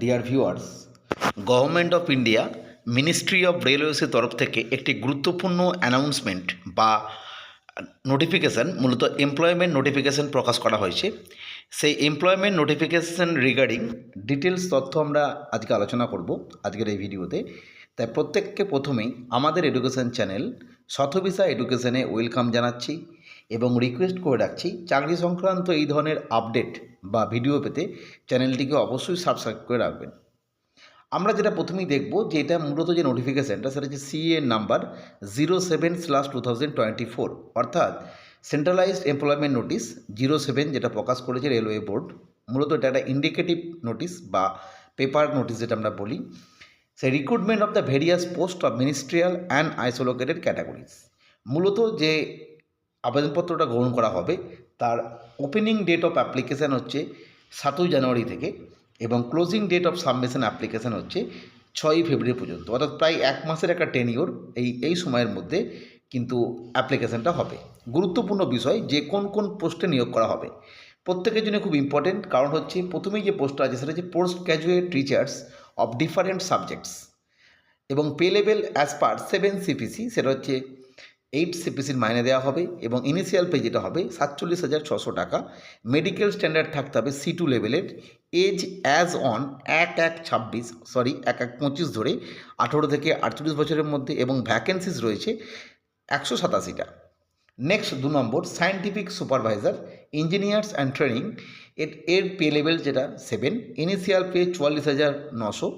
Dear viewers government of India ministry of রেলওয়েসের তরফ থেকে একটি গুরুত্বপূর্ণ অ্যানাউন্সমেন্ট বা নোটিফিকেশান মূলত এমপ্লয়মেন্ট নোটিফিকেশান প্রকাশ করা হয়েছে। সেই এমপ্লয়মেন্ট নোটিফিকেশান রিগার্ডিং ডিটেলস তথ্য আমরা আজকে আলোচনা করব আজকের এই ভিডিওতে। তাই প্রত্যেককে প্রথমেই আমাদের এডুকেশন চ্যানেল শতভিসা এডুকেশনে ওয়েলকাম জানাচ্ছি। এবং রিকোয়েস্ট করে রাখছি, চাকরি সংক্রান্ত এই ধরনের আপডেট বা ভিডিও পেতে চ্যানেলটিকে অবশ্যই সাবস্ক্রাইব করে রাখবেন। আমরা যেটা প্রথমেই দেখব যে এটা মূলত যে নোটিফিকেশানটা সেটা হচ্ছে CA number zero seven slash two thousand twenty four অর্থাৎ centralised employment notice zero seven যেটা প্রকাশ করেছে রেলওয়ে বোর্ড মূলত এটা একটা ইন্ডিকেটিভ নোটিস বা পেপার নোটিস যেটা আমরা বলি। সেই recruitment of the various post of ministerial and isolated categories মূলত যে আবেদনপত্রটা গ্রহণ করা হবে। তার ওপেনিং ডেট অফ অ্যাপ্লিকেশান হচ্ছে সাতই জানুয়ারি থেকে এবং closing date of submission application হচ্ছে ছয়ই ফেব্রুয়ারি পর্যন্ত। অর্থাৎ প্রায় এক মাসের একটা টেনিওর এই এই সময়ের মধ্যে কিন্তু অ্যাপ্লিকেশানটা হবে। গুরুত্বপূর্ণ বিষয়, যে কোন কোন পোস্টে নিয়োগ করা হবে। প্রত্যেকের জন্য খুব ইম্পর্টেন্ট কারণ হচ্ছে প্রথমেই যে পোস্টটা আছে সেটা হচ্ছে post graduate teachers of different subjects এবং pay level as per seven CPC সেটা হচ্ছে এইট সিপিসির মাইনে দেওয়া হবে এবং ইনিশিয়াল পে যেটা হবে সাতচল্লিশ হাজার ছশো টাকা। মেডিকেল স্ট্যান্ডার্ড থাকতে হবে সি টু লেভেলের এজ অ্যাজ অন এক এক ছাব্বিশ সরি এক এক পঁচিশ ধরে আঠেরো থেকে আটচল্লিশ বছরের মধ্যে এবং ভ্যাকেন্সিস রয়েছে একশো সাতাশিটা। নেক্সট দু নম্বর scientific supervisor engineers and training এর এর পে লেভেল যেটা সেভেন ইনিশিয়াল পে চুয়াল্লিশ হাজার নশো।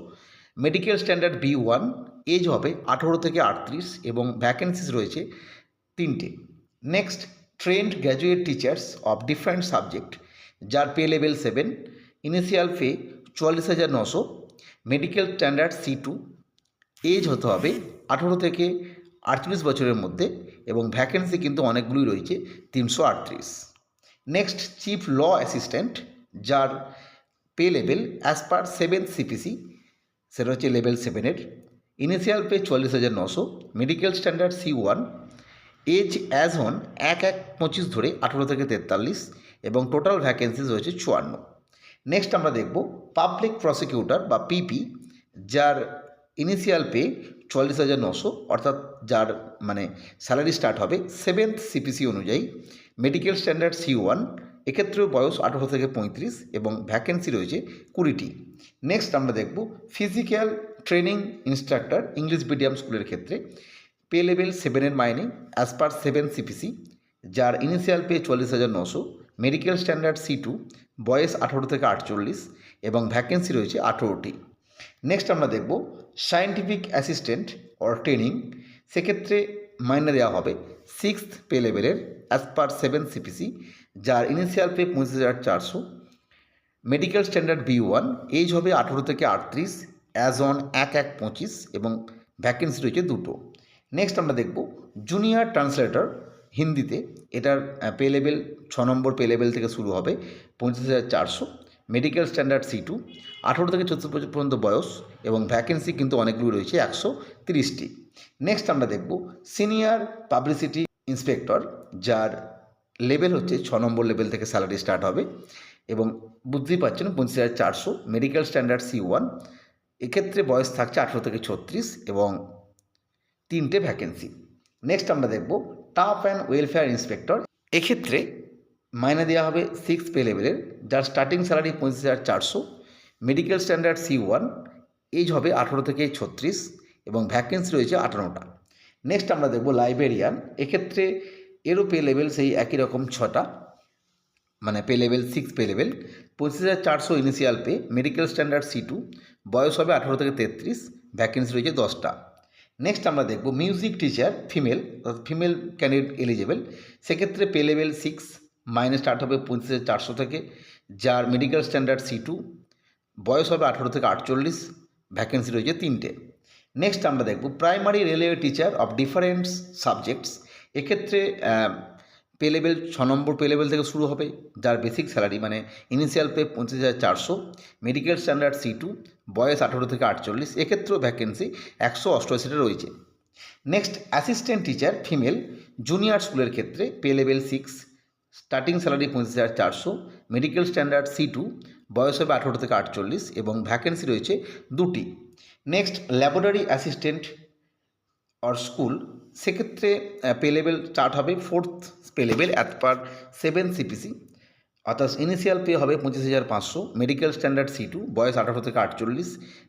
Medical standard B one age হবে আঠেরো থেকে আটত্রিশ এবং ভ্যাকেন্সিস রয়েছে তিনটে। Next trained graduate teachers of different subject যার pay level seven initial pay চুয়াল্লিশ হাজার নশো medical standard C two age হতে হবে আঠেরো থেকে আটচল্লিশ বছরের মধ্যে এবং ভ্যাকেন্সি কিন্তু অনেকগুলোই রয়েছে, তিনশো আটত্রিশ। নেক্সট চিফ ল অ্যাসিস্ট্যান্ট যার pay level as per seven CPC সেটা হচ্ছে লেভেল সেভেনের ইনিশিয়াল পে চুয়াল্লিশ হাজার নশো medical standard C one age as on এক এক পঁচিশ ধরে আঠেরো থেকে তেতাল্লিশ, এবং টোটাল ভ্যাকেন্সিস রয়েছে চুয়ান্ন। নেক্সট আমরা দেখব পাবলিক প্রসিকিউটর বা পিপি যার ইনিশিয়াল পে চুয়াল্লিশ হাজার নশো, অর্থাৎ যার মানে স্যালারি স্টার্ট হবে সেভেন্থ সিপিসি অনুযায়ী মেডিকেল স্ট্যান্ডার্ড সি ওয়ান এক্ষেত্রেও বয়স আঠেরো থেকে পঁয়ত্রিশ, এবং ভ্যাকেন্সি রয়েছে কুড়িটি। নেক্সট আমরা দেখব physical training instructor English medium স্কুলের ক্ষেত্রে পে লেভেল সেভেনের মাইনে অ্যাজ পার সেভেন সিপিসি যার ইনিশিয়াল পে চল্লিশ হাজার নশো মেডিকেল স্ট্যান্ডার্ড সি টু বয়স আঠেরো থেকে আটচল্লিশ, এবং ভ্যাকেন্সি রয়েছে আঠেরোটি। নেক্সট আমরা দেখব সায়েন্টিফিক অ্যাসিস্ট্যান্ট অর ট্রেনিং সেক্ষেত্রে মাইনে দেওয়া হবে সিক্সথ পে লেভেলের অ্যাজ পার সেভেন সিপিসি যার ইনিশিয়াল পে পঁচিশ হাজার চারশো medical standard B one age হবে আঠেরো থেকে আটত্রিশ অ্যাজ অন এক এক পঁচিশ এবং ভ্যাকেন্সি রয়েছে দুটো। নেক্সট আমরা দেখব জুনিয়র ট্রান্সলেটর হিন্দিতে। এটার পে লেভেল ছ নম্বর পে লেভেল থেকে শুরু হবে পঁচিশ হাজার চারশো। মেডিকেল স্ট্যান্ডার্ড সি টু আঠেরো থেকে চৌত্রিশ বছর পর্যন্ত বয়স এবং ভ্যাকেন্সি কিন্তু অনেকগুলো রয়েছে, একশো তিরিশটি। নেক্সট আমরা দেখব সিনিয়র পাবলিসিটি ইন্সপেক্টর যার লেভেল হচ্ছে ছ নম্বর লেভেল থেকে স্যালারি স্টার্ট হবে এবং বুঝতেই পারছেন পঁচিশ হাজার চারশো। মেডিকেল স্ট্যান্ডার্ড সি ওয়ান এক্ষেত্রে বয়স থাকছে আঠেরো থেকে ছত্রিশ এবং তিনটে ভ্যাকেন্সি নেক্সট আমরা দেখব টাফ অ্যান্ড ওয়েলফেয়ার ইন্সপেক্টর এক্ষেত্রে মাইনে দেওয়া হবে সিক্স পে লেভেলের যার স্টার্টিং স্যালারি পঁচিশ হাজার চারশো medical standard C one age হবে আঠেরো থেকে ছত্রিশ এবং ভ্যাকেন্সি রয়েছে আঠারোটা। নেক্সট আমরা দেখব লাইব্রেরিয়ান এক্ষেত্রে এরও পে লেভেল সেই একই রকম ছটা। মানে pay level six pay level পঁচিশ হাজার চারশো initial pay medical standard C two বয়স হবে আঠেরো থেকে তেত্রিশ ভ্যাকেন্সি রয়েছে দশটা। নেক্সট আমরা দেখব মিউজিক টিচার ফিমেল অর্থাৎ ফিমেল ক্যান্ডিডেট এলিজেবল সেক্ষেত্রে পে লেভেল সিক্স মাইনে স্টার্ট হবে পঁচিশ হাজার চারশো থেকে, যার মেডিকেল স্ট্যান্ডার্ড সি টু বয়স হবে আঠেরো থেকে আটচল্লিশ ভ্যাকেন্সি রয়েছে তিনটে। নেক্সট আমরা দেখব primary railway teacher of different subjects এক্ষেত্রে পে লেভেল, ছ নম্বর পে লেভেল থেকে শুরু হবে, যার বেসিক স্যালারি মানে ইনিশিয়াল পে পঁচিশ হাজার চারশো মেডিকেল স্ট্যান্ডার্ড সি টু বয়স আঠেরো থেকে আটচল্লিশ, এক্ষেত্রেও ভ্যাকেন্সি একশো অষ্টআশিটা রয়েছে। Next assistant teacher female junior স্কুলের ক্ষেত্রে pay level six starting salary পঁচিশ হাজার চারশো মেডিকেল স্ট্যান্ডার্ড সি টু বয়স হবে আঠেরো থেকে আটচল্লিশ এবং ভ্যাকেন্সি রয়েছে দুটি। Next laboratory assistant or school সেক্ষেত্রে পে লেভেল স্টার্ট হবে fourth pay level at per seven CPC অর্থাৎ ইনিশিয়াল পে হবে পঁচিশ হাজার পাঁচশো মেডিকেল স্ট্যান্ডার্ড সি টু বয়স আঠারো থেকে আটচল্লিশ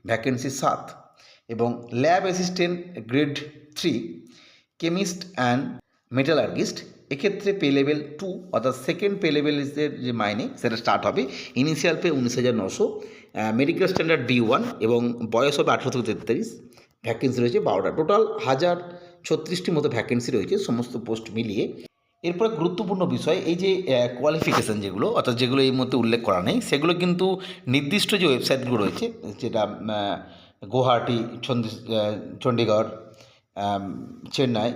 ভ্যাকেন্সি সাত এবং lab assistant grade three chemist and metallurgist এক্ষেত্রে পে লেভেল টু অর্থাৎ সেকেন্ড পে লেভেলের যে মাইনে, সেটা স্টার্ট হবে। ইনিশিয়াল পে উনিশ হাজার নশো মেডিকেল স্ট্যান্ডার্ড বি ওয়ান এবং বয়স হবে আঠেরো থেকে তেত্রিশ ভ্যাকেন্সি রয়েছে বারোটা। টোটাল হাজার ছত্রিশটি মতো ভ্যাকেন্সি রয়েছে, সমস্ত পোস্ট মিলিয়ে। এরপরে গুরুত্বপূর্ণ বিষয়, এই যে কোয়ালিফিকেশান যেগুলো, অর্থাৎ যেগুলো এই মধ্যে উল্লেখ করা নেই, সেগুলো কিন্তু নির্দিষ্ট যে ওয়েবসাইটগুলো রয়েছে, যেটা গুয়াহাটি চণ্ডীগড় চেন্নাই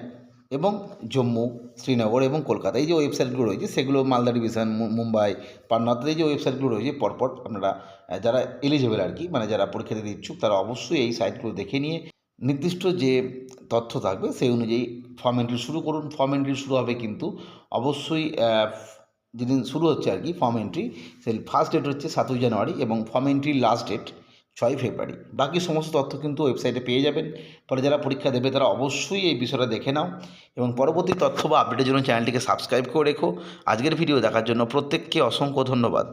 এবং জম্মু, শ্রীনগর এবং কলকাতা, এই যে ওয়েবসাইটগুলো রয়েছে, সেগুলো মালদা ডিভিশন মুম্বাই পান্নাতে এই যে ওয়েবসাইটগুলো রয়েছে, পরপর আপনারা যারা এলিজিবল আর কি মানে যারা পরীক্ষা দিতে ইচ্ছুক, তারা অবশ্যই এই সাইটগুলো দেখে নিয়ে নির্দিষ্ট যে তথ্য থাকবে সেই অনুযায়ী ফর্ম এন্ট্রি শুরু করুন। ফর্ম এন্ট্রি শুরু হবে কিন্তু অবশ্যই যেদিন শুরু হচ্ছে আর কি ফর্ম এন্ট্রি সেই ফার্স্ট ডেট হচ্ছে সাতই জানুয়ারি এবং ফর্ম এন্ট্রির লাস্ট ডেট ছয় ফেব্রুয়ারি। বাকি সমস্ত তথ্য কিন্তু ওয়েবসাইটে পেয়ে যাবেন। পরে যারা পরীক্ষা দেবে তারা অবশ্যই এই বিষয়টা দেখে নাও এবং পরবর্তী তথ্য বা আপডেটের জন্য চ্যানেলটিকে সাবস্ক্রাইব করে রেখো। আজকের ভিডিও দেখার জন্য প্রত্যেককে অসংখ্য ধন্যবাদ।